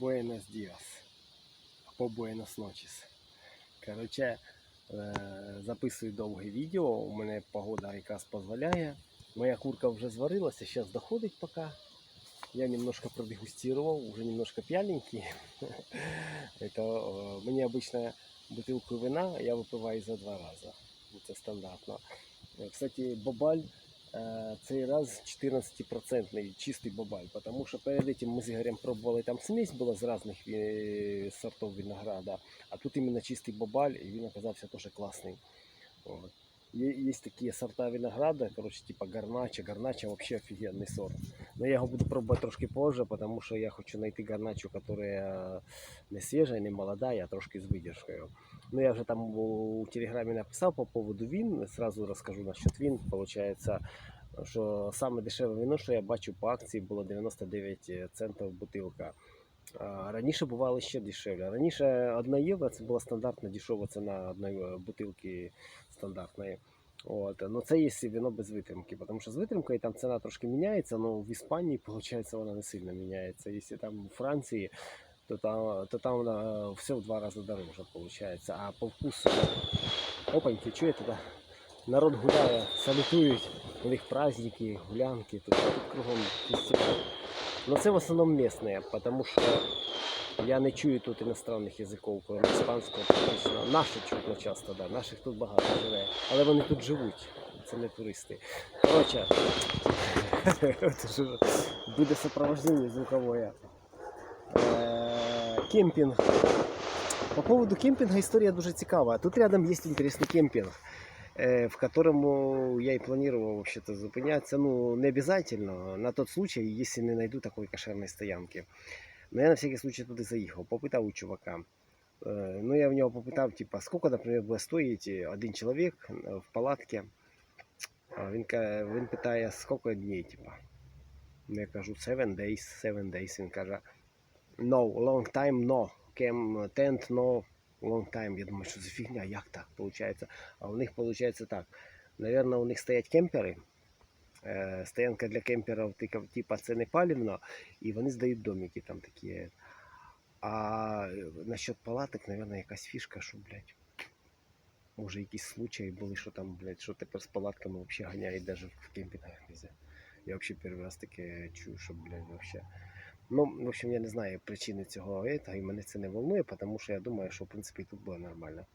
Буенос Діас. Або Буенос Ночіс. Коротше, е, записую довге відео. У мене погода якраз дозволяє. Моя курка вже зварилася, зараз доходить поки. Я немножко продегустировал, уже немножко пьяненький. Это э, мне обычно бутылку вина я выпиваю за два раза. Это стандартно. Э, Кстати, бабаль э, цей раз 14% чистий бабаль, потому что перед этим мы с Игорем пробовали, там смесь была з разных э, сортов винограда, а тут именно чистий бабаль, и він оказався тоже классный. Вот. Є- Есть такие сорта винограда, короче, типа гарнача. Гарнача вообще офигенный сорт. Но я його буду пробувати трошки позже, тому що я хочу знайти гарначу, яка не свіжа, не молода, а трошки з видержкою. Ну, я вже там у телеграмі написав по поводу він. Сразу розкажу насчет він. Получається, що саме дешеве вино, що я бачу по акції, було 99 центів бутилка. Раніше бувало ще дешевле. Раніше 1 євро це була стандартна дешева ціна одної бутилки стандартної. От. Ну це є вино без витримки, тому що з витримкою там ціна трошки міняється, але в Іспанії, виходить, вона не сильно міняється. Якщо там у Франції, то там, то там вона все в два рази дороже виходить. А по вкусу, опаньки, чуєте, да? народ гуляє, салютують, у них праздники, гулянки, тут, тут кругом фестиваль. Но це в основному місне, тому що я не чую тут іностранних язиків, крім іспанського, практично. Наші чутно часто, да. Наших тут багато живе. Але вони тут живуть. Це не туристи. Коротше, буде сопровождення звуковое. Е, Кемпінг. По поводу кемпинга история дуже цікава. Тут рядом есть интересный кемпинг, э, в котором я и планировал вообще-то зупиняться. Ну, не обязательно, на тот случай, если не найду такой кошерной стоянки. Но я на всякий случай туди заїхав, попитав у чувака. Е, Ну, я в нього попитав, типа, сколько, наприклад, буде стоїть один чоловік е, в палатці. Він, він питає, сколько днів, типа. Ну, Я кажу, seven days, seven days. Він каже, no, long time, no. Cam tent, no, long time. Я думаю, що за фігня, як так виходить? А у них виходить так. Наверное, у них стоять кемпери. Е, Стоянка для кемперів, типа, це не палівно, і вони здають домики там такі. А насчет палаток, наверное, якась фішка, що, блядь, може якісь случаї були, що там, блядь, що тепер з палатками взагалі ганяють навіть в кемпінгах. Я взагалі перший раз таке чую, що, блядь, вообще. Ну, в общем, я не знаю причини цього, этого, і мене це не волнує, тому що я думаю, що в принципі тут буде нормально.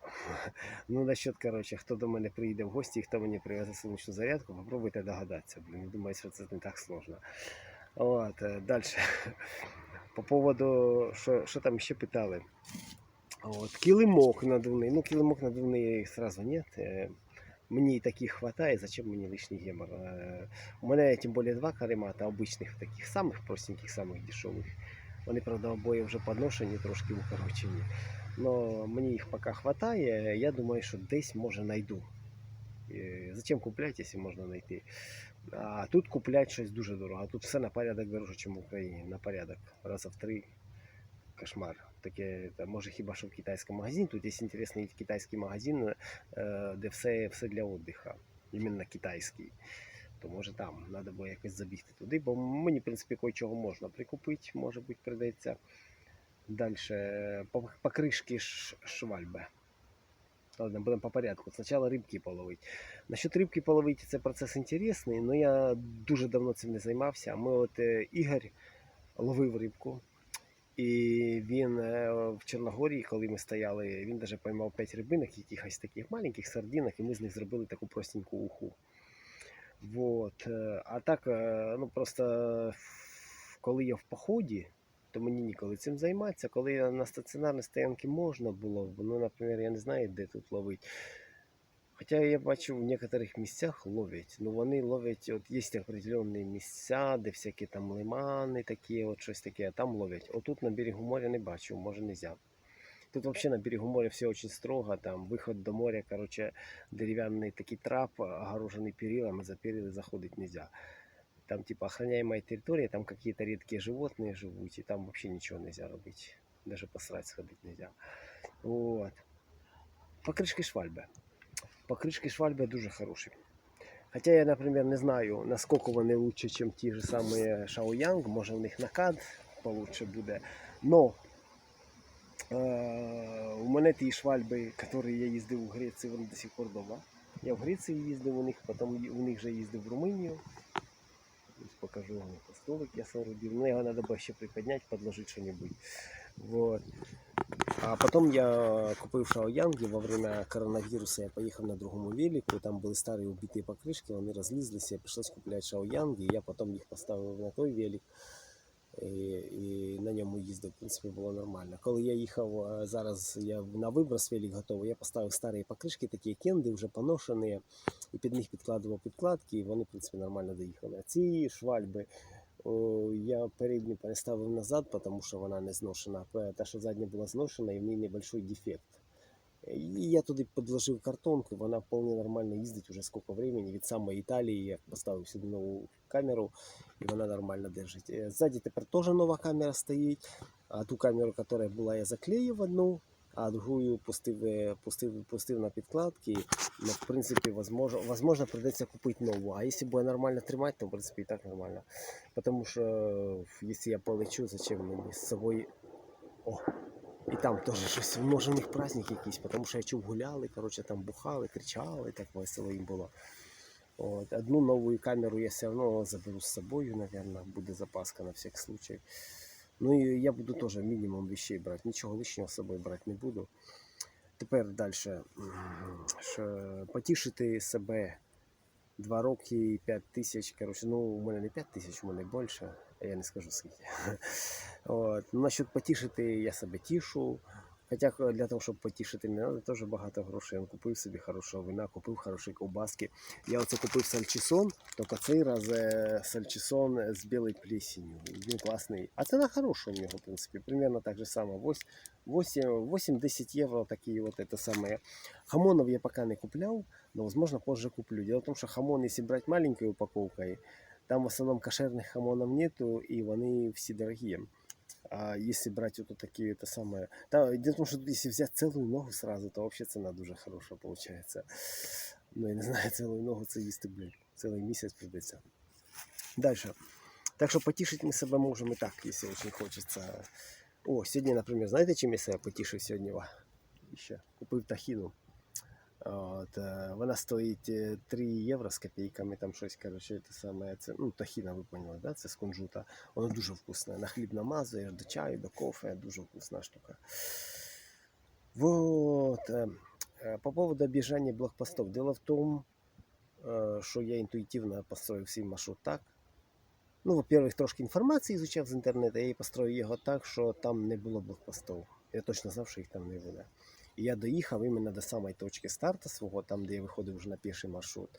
Ну, насчет, короче, хто до мене приїде в гості, і хто мені привезе сонячну зарядку, попробуйте догадатися. Блін, думаю, що це не так сложно. От, е, далі. По поводу, що, що там ще питали. От, килимок надувний. Ну, килимок надувний сразу нет. Мені і таких хватає, зачем мені лишній гемор. Е, У мене тим більше два каремата, обичних таких самих простеньких, самих дешевих. Вони, правда, обоє вже подношені, трошки укорочені. Но мені їх поки хватає. Я думаю, що десь може знайду. Е, Зачем купляти, якщо можна знайти? А тут купляти щось дуже дорого. А тут все на порядок дороже, ніж в Україні. На порядок. Раза в три. Кошмар. Таке, та, може хіба що в китайському магазині. Тут є інтересний китайський магазин, е, де все, все для віддиху. Іменно китайський. То може там треба було якось забігти туди, бо мені, в принципі, кое-чого можна прикупити, може бути, прийдеться. Далі покришки ш, швальби. Ладно, будемо по порядку. Спочатку рибки половити. Насчет рибки половити це процес інтересний, але я дуже давно цим не займався. Ми от е, Ігор ловив рибку. І він е, в Чорногорії, коли ми стояли, він навіть поймав 5 рибинок, якихось таких маленьких сардинок, і ми з них зробили таку простеньку уху. Вот. е, А так, е, ну просто коли я в поході, то мені ніколи цим займатися. Коли на стаціонарній стоянці можна було, ну, наприклад, я не знаю, де тут ловити. Хоча я бачу в некоторих місцях ловлять. Ну вони ловлять, от є определенні місця, де всякі там лимани такі, от щось таке, а там ловлять. Отут на берегу моря не бачу, може нельзя. Тут вообще на берегу моря все очень строго, там выход до моря, короче, деревянный такий трап, огороженный перилом, и за перилы заходить нельзя. Там типа охраняемая территория, там какие-то редкие животные живут, и там вообще ничего нельзя робить. Даже посрать сходить нельзя. Вот. Покришки швальби. Покришки швальби дуже хороші. Хоча я, наприклад, не знаю, наскільки вони лучше, ніж ті ж самі Шаоянг, може в них накат получше буде. Но е, у мене ті швальби, які я їздив у Греції, вони до сих пор вдома. Я в Греції їздив у них, потім у них же їздив в Румунію. Ось покажу вам столик я соорудил. Ну, его надо бы ще приподнять, подложить что-нибудь. Вот. А потом я купив шаоянги во время коронавируса. Я поїхав на другому велику. Там були старі убиті покришки, вони розлізлися. Прийшлось купляти шаоянги. Я потім їх поставив на той велик. І, і на ньому їздив, в принципі, було нормально. Коли я їхав е, зараз, я на виброс велик готовий, я поставив старі покришки, такі кенди, вже поношені, і під них підкладував підкладки, і вони, в принципі, нормально доїхали. Ці швальби я передню переставив назад, тому що вона не зношена. Та, що задня була зношена, і в ній небольшой дефект. І я туди підложив картонку, вона вполне нормально їздить уже скільки времени. Від самої Італії я поставив сюди нову камеру, і вона нормально держить. Ззаді тепер теж нова камера стоїть. А ту камеру, яка була, я заклеїв одну, а другую пустив, е, пустив, пустив на підкладки. Ну, в принципі, возможно, возможно, придеться купити нову. А якщо буде нормально тримати, то в принципі і так нормально. Потому що е, якщо я полечу, зачем мені з собою. О! І там теж щось, може у них праздник якийсь, тому що я чув гуляли, коротше, там бухали, кричали, так весело їм було. От, одну нову камеру я все одно заберу з собою, наверное, буде запаска на всяк случай. Ну і я буду теж мінімум вещей брати, нічого лишнього з собою брати не буду. Тепер далі. Потішити себе 2 роки і 5 тисяч. Коротше, ну у мене не 5 тисяч, у мене більше, я не скажу скільки. От. Насчет потішити я себе тішу. Хоча для того, щоб потішити, мені треба теж багато грошей. Я купив собі хорошого вина, купив хороші ковбаски. Я оце купив сальчисон, тільки цей раз е, сальчисон з білою плесенью. Він класний. А ціна хороша у нього, в принципі. Примерно так же само. Вось- 8-10 євро такі от это самое. Хамонов я пока не купляв, но возможно позже куплю. Дело в том, что хамон, если брать маленькой упаковкой, там в основном кошерных хамонов нету, и они все дорогие. А если брать вот такие, это самое... Там, дело в том, что если взять целую ногу сразу, то вообще цена дуже хорошая получается. Ну, я не знаю, целую ногу це їсти, блін, цілий місяць придеться. Дальше. Так що потішити ми себе можемо і так, якщо дуже хочеться. О, сьогодні, наприклад, знаєте, чим я себе потішив сьогодні? Ще купив тахіну. От, е, вона стоїть е, 3 євро з копійками, там щось, коротше, те саме, це, ну, тахіна, ви поняли, да? це з кунжута. Воно дуже вкусне. На хліб намазуєш, до чаю, до кофе, дуже вкусна штука. Вот. е, По поводу об'їжджання блокпостов. Дело в тому, що я інтуїтивно построїв свій маршрут так. Ну, во-первых, трошки інформації изучав з інтернету, я її построїв його так, що там не було блокпостів. Я точно знав, що їх там не буде. І я доїхав іменно до самої точки старту свого, там, де я виходив вже на піший маршрут.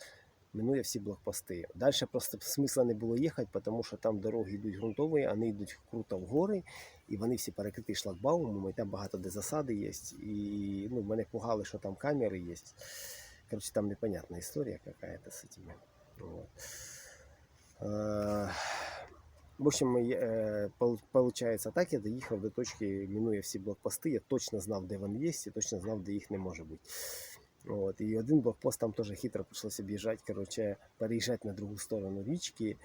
Минує всі блокпости. Далі просто смисла не було їхати, тому що там дороги йдуть ґрунтові, вони йдуть круто в гори, і вони всі перекриті шлагбаумом, і там багато де засади є. І ну, мене пугали, що там камери є. Короче, там непонятна історія какая-то з этими. Вот. В общем, я, е, получается так, я доїхав до точки, мінує всі блокпости, я точно знав, де вони є, і точно знав, де їх не може бути. От, і один блокпост там теж хитро прийшлося об'їжджати, короче, переїжджати на другу сторону річки,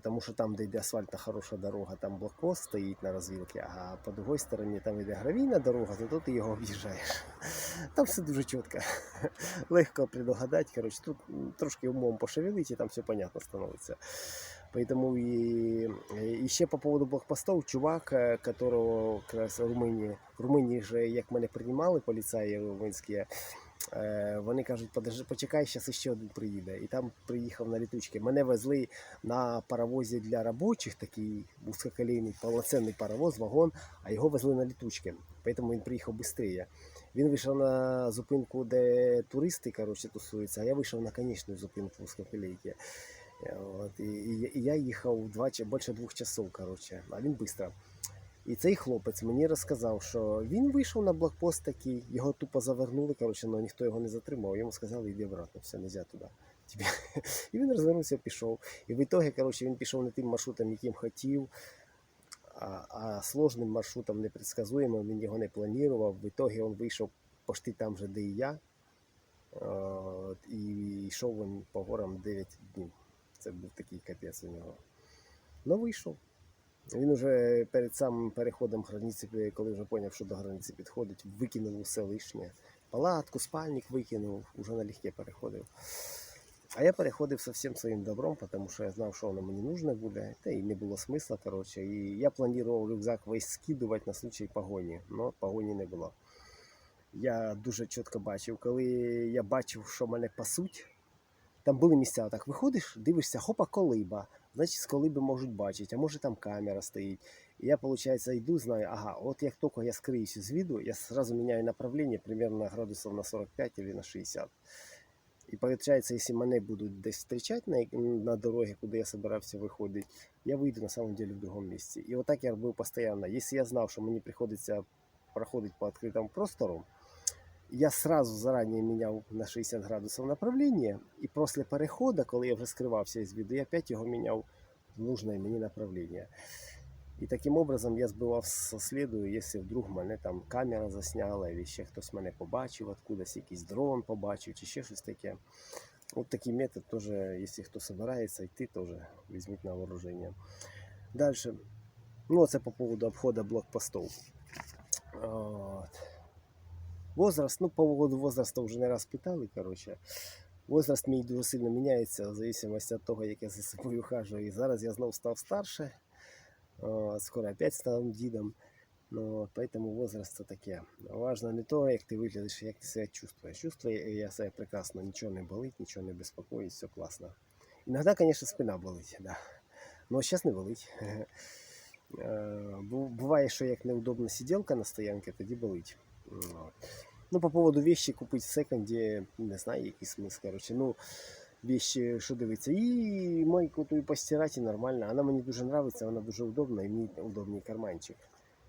тому що там, де йде асфальтна хороша дорога, там блокпост стоїть на розвілці, а по другій стороні там йде гравійна дорога, то ти його об'їжджаєш. Там все дуже чітко. Легко предугадати. Короче, тут трошки умом пошевелить, і там все понятно становиться. Поэтому и, и ще по поводу блокпостов, чувак, е, которого как раз в Румунії, в Румунії же, як мене приймали поліцаї румунські, вони кажуть, подожди, почекай, зараз ще один приїде. І там приїхав на літучки. Мене везли на паровозі для робочих, такий вузькоколійний повноцінний паровоз, вагон, а його везли на літучки. Поэтому він приїхав швидше. Він вийшов на зупинку, де туристи коротше, тусуються, а я вийшов на конечну зупинку вузькоколійки. От, і, і, і я їхав два чи більше двох часов, коротше, а він швидко. І цей хлопець мені розказав, що він вийшов на блокпост такий, його тупо завернули, коротше, але ніхто його не затримав. Йому сказали, йди обратно, все, не можна туди. Тебе. І він розвернувся, пішов. І в ітогі, коротше, він пішов не тим маршрутом, яким хотів, а, а сложним маршрутом, непредсказуємим, він його не планував. В ітогі він вийшов почти там же, де і я. От, і йшов він по горам 9 днів. Це був такий капець у нього. Ну, вийшов. Він уже перед самим переходом границі, коли вже зрозумів, що до границі підходить, викинув усе лишнє. Палатку, спальник викинув, уже налегке переходив. А я переходив со всім своїм добром, тому що я знав, що воно мені нужне буде, та і не було смисла, коротше. І я планував рюкзак весь скидувати на случай погоні, але погоні не було. Я дуже чітко бачив, коли я бачив, що мене пасуть, там були місця, так виходиш, дивишся, хопа, колиба. Значить, з колиби можуть бачити, а може там камера стоїть. І я, виходить, йду, знаю, ага, от як тільки я скриюся з виду, я сразу міняю направлення примерно градусів на 45 або на 60. І виходить, якщо мене будуть десь зустрічати на, на дорогі, куди я збирався виходити, я вийду на самом деле в другому місці. І отак я робив постійно. Якщо я знав, що мені приходиться проходити по відкритому простору, я сразу заранее міняв на 60 градусів направлення, і після переходу, коли я вже скривався із виду, я опять його міняв в нужне мені направлення. І таким образом я збивав со сліду, якщо вдруг мене там камера засняла, або ще хтось мене побачив, откудись якийсь дрон побачив, чи ще щось таке. От такий метод теж, якщо хто збирається йти, теж візьміть на вооруження. Далі. Ну, це по поводу обходу блокпостов. От. Возраст, ну, по поводу возраста вже не раз питали, коротше. Возраст мій дуже сильно міняється в зависимості від того, як я за собою ухажую. І зараз я знов став старше. Скоро опять стану дідом. Ну, поэтому возраст це таке. Важно не то, як ти виглядиш, як ти себе чувствуєш. Чувствую я себе прекрасно, нічого не болить, нічого не безпокоїть, все класно. Іноді, звісно, спина болить, да. Но зараз не болить. Е, Буває, що як неудобна сиділка на стоянці, тоді болить. Ну, по поводу вещи купити в секонді, не знаю, який смисл. Короче, ну, вещи, що дивиться. І майку ту і постирати нормально. Вона мені дуже подобається, вона дуже удобна, і мені удобний карманчик,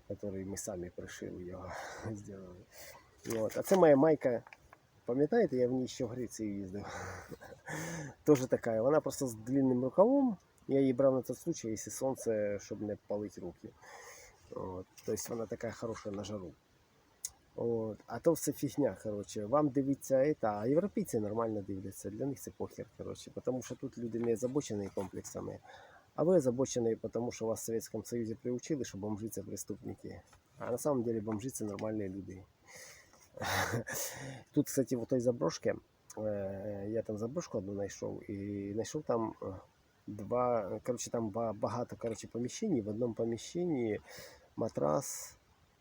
який ми самі пришили його, зробили. От. А це моя майка. Пам'ятаєте, я в ній ще в Греції їздив. Тоже така. Вона просто з длинним рукавом. Я її брав на той случай, якщо сонце, щоб не палити руки. Тобто вона така хороша на жару. От. А то все фігня, коротше. Вам дивиться это, а європейці нормально дивляться. Для них це похер, коротше. Тому що тут люди не озабочені комплексами. А ви озабочені, тому що вас в Совєтському Союзі приучили, що бомжи це преступники. А на самом деле бомжи це нормальні люди. Тут, кстати, в той заброшці, е, я там заброшку одну знайшов, і знайшов там е, два, коротше, там багато коротше, поміщень. В одному поміщенні матрас,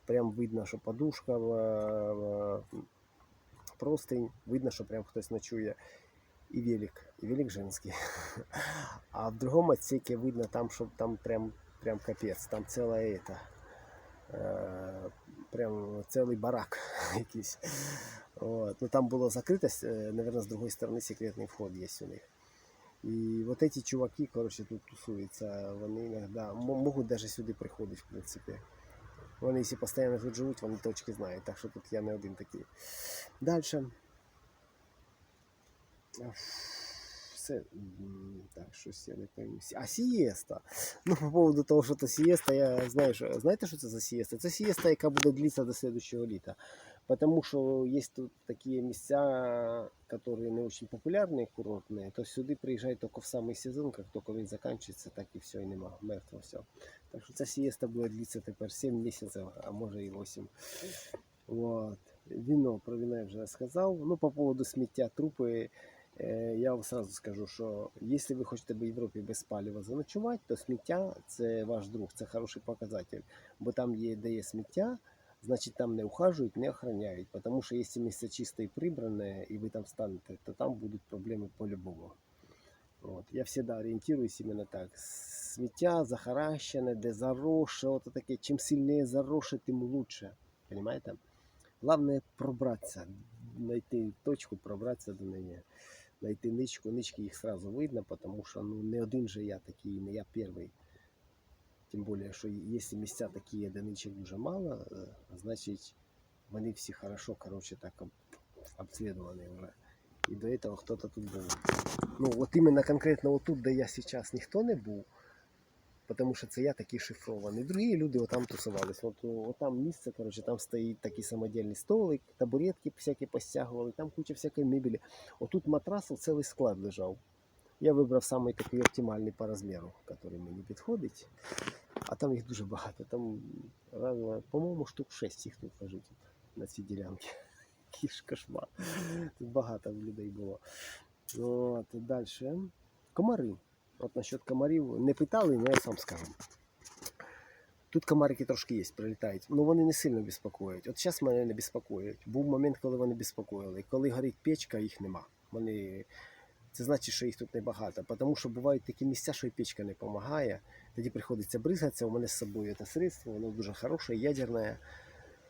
прям видно, що подушка, в- в- простынь, видно, що прям хтось ночує. І велик, і велик женський. А в другому отсеке видно там, що там прям, прям капець, там ціла ета, е, прям цілий барак якийсь. От. Ну, там було закрито, наверное, з другої сторони секретний вход є у них. І вот эти чуваки, короче, тут тусуються, вони іноді можуть даже сюди приходити, в принципі. Вони, якщо постійно тут живуть, вони точки знають, так що тут я не один такий. Дальше. Все, м, так, щось я не пойму. Сі- А сієста. Ну, по поводу того, що це сієста, я знаю, що знаєте, що це за сієста? Це сієста, яка буде длитися до следующего літа. Потому що є тут такі місця, які не дуже популярні, курортні, то сюди приїжджають тільки в самий сезон, як тільки він закінчиться, так і все, і нема, мертво все. Так що ця сієста буде длитися тепер 7 місяців, а може і 8. Вот. Вино, про вино я вже сказав. Ну, по поводу сміття трупи, е, я вам сразу скажу, що якщо ви хочете в Європі без палива заночувати, то сміття це ваш друг, це хороший показатель. Бо там є, де є сміття, значить там не ухажують, не охороняють. Тому що якщо місце чисте і прибране, і ви там станете, то там будуть проблеми по-любому. От. Я завжди орієнтуюсь іменно так. Сміття захаращене, де заросше, от таке, чим сильніше заросше, тим лучше. Понимаєте? Главное пробратися, знайти точку, пробратися до неї, знайти ничку. Нички їх сразу видно, тому що ну, не один же я такий, не я перший. Тим більше, що якщо місця такі, де дуже мало, е, значить вони всі хорошо, короче, так обслідувані вже. І до этого хто-то тут був. Ну, от іменно конкретно отут, де я зараз, ніхто не був. Тому що це я такий шифрований. Другі люди отам тусувались. От, от там місце, коротше, там стоїть такий самодільний столик, табуретки всякі постягували, там куча всякої мебелі. Отут матрасів цілий склад лежав. Я вибрав самий такий оптимальний по розміру, який мені підходить. А там їх дуже багато. Там, по-моєму, штук 6 їх тут лежить на цій ділянці. Який ж. Тут багато людей було. От, далі. Комари. От насчет комарів не питали, але я сам скажу. Тут комарики трошки є, прилітають. Ну вони не сильно безпокоять. От зараз мене не безпокоять. Був момент, коли вони безпокоїли. Коли горить печка, їх нема. Вони... Це значить, що їх тут небагато. Тому що бувають такі місця, що і печка не допомагає. Тоді приходиться бризатися. У мене з собою це средство, воно дуже хороше, ядерне.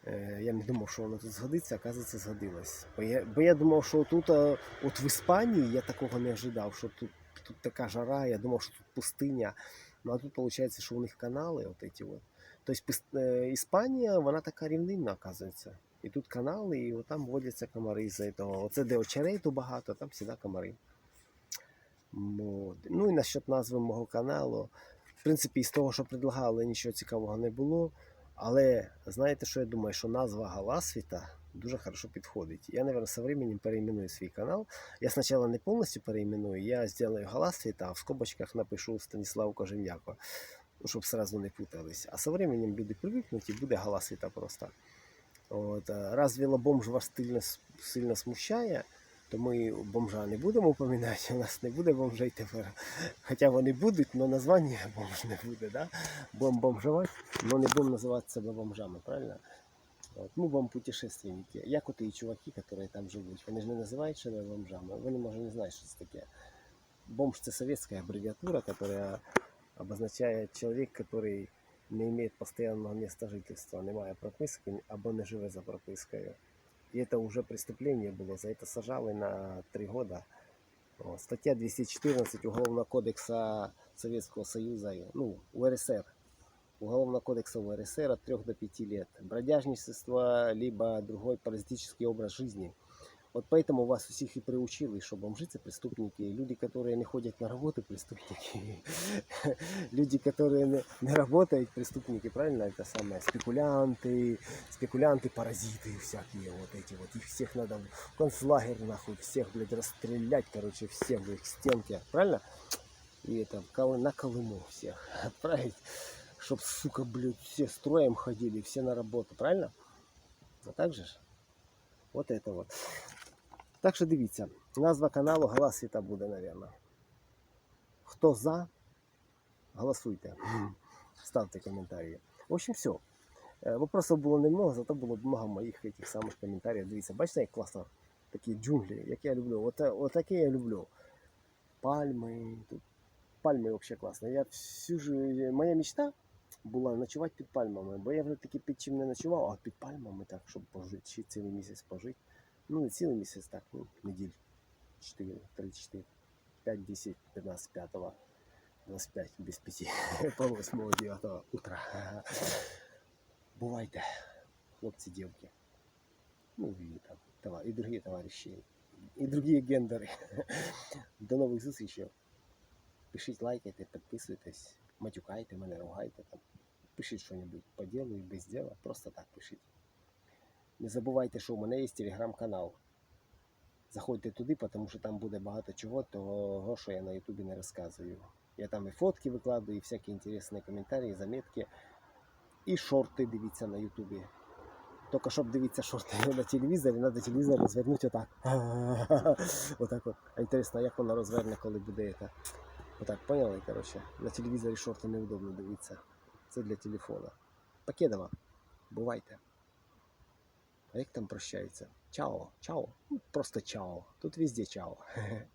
Е, Я не думав, що воно тут згодиться, оказується, згодилось. Бо я, бо я думав, що тут, е, от в Іспанії, я такого не ожидав, що тут, тут така жара, я думав, що тут пустиня. Ну а тут виходить, що у них канали, от эти от. Тобто Іспанія, вона така рівнинна, оказується. І тут канали, і от там водяться комари з-за того. Оце де очерету багато, там завжди комари. От. Ну і насчет назви мого каналу. В принципі, із того, що предлагали, нічого цікавого не було. Але знаєте, що я думаю, що назва Галасвіта дуже хорошо підходить. Я, наверное, со временем переименую свій канал. Я спочатку не повністю переименую, я сделаю Галасвіта, а в скобочках напишу Станіслав Кожем'яко, ну, щоб сразу не путались. А со временем люди привикнуть і буде Галасвіта просто. От, а раз велобомж вас сильно, сильно смущає, то ми бомжа не будемо упоминати, у нас не буде бомжей тепер. Хоча вони будуть, але названня бомж не буде. Да? Будемо бомжувати, але не будемо називати себе бомжами, правильно? От, ми будемо путешественники. Як от і чуваки, які там живуть, вони ж не називають себе бомжами, вони може не знають, що це таке. Бомж це советская аббревиатура, которая обозначает человек, который не имеет постоянного места жительства, не має прописки або не живе за пропискою. І это уже преступление было. за это сажали на 3 года. О, стаття 214 Уголовного кодекса Советского Союза, ну, УРСР. Уголовного кодекса УРСР от 3 до 5 лет. Бродяжничество, либо другой паразитический образ жизни. Вот поэтому вас всех и приучили, что бомжи это преступники, люди, которые не ходят на работу, преступники, люди, которые не, не работают, преступники, правильно? Это самое, спекулянты, спекулянты, паразиты всякие, вот эти вот, их всех надо в концлагерь, нахуй, всех, блядь, расстрелять, короче, всех, блядь, к стенке, правильно? И это, на Колыму всех отправить, чтоб, сука, блядь, все строем ходили, все на работу, правильно? А так же ж? Вот это вот. Так що дивіться, назва каналу Галас Світа буде, напевно. Хто за, голосуйте. Ставте коментарі. В общем, все. Вопросів було немного, зато було много моїх этих самих коментарів. Дивіться, бачите, як класно такі джунглі, як я люблю. От, таке я люблю. Пальми. Тут пальми взагалі класно. Я всю ж... Моя мечта була ночувати під пальмами, бо я вже таки під чим не ночував, а під пальмами так, щоб пожити, ще цілий місяць пожити. Ну, не цілий місяць, так, ну, неділь 4, 3, 4, 5, 10, 15, 5, 25, без 5, по 8, 9 утра. Бувайте, хлопці, дівки. Ну, і там, това- і другі товариші, і другі гендери. До нових зустрічей. Пишіть, лайкайте, підписуйтесь, матюкайте мене, ругайте там. Пишіть щось по ділу і без діла, просто так пишіть. Не забувайте, що у мене є телеграм-канал. Заходьте туди, тому що там буде багато чого, того, що я на Ютубі не розказую. Я там і фотки викладаю, і всякі інтересні коментарі, заметки. І шорти дивіться на Ютубі. Тільки щоб дивитися шорти на телевізорі, треба телевізор розвернути отак. Отак от. А інтересно, як воно розверне, коли буде це. Отак, поняли, коротше? На телевізорі шорти неудобно дивитися. Це для телефона. Покедова. Бувайте. А як там прощається? Чао, чао. Ну, Просто чао. Тут везде чао.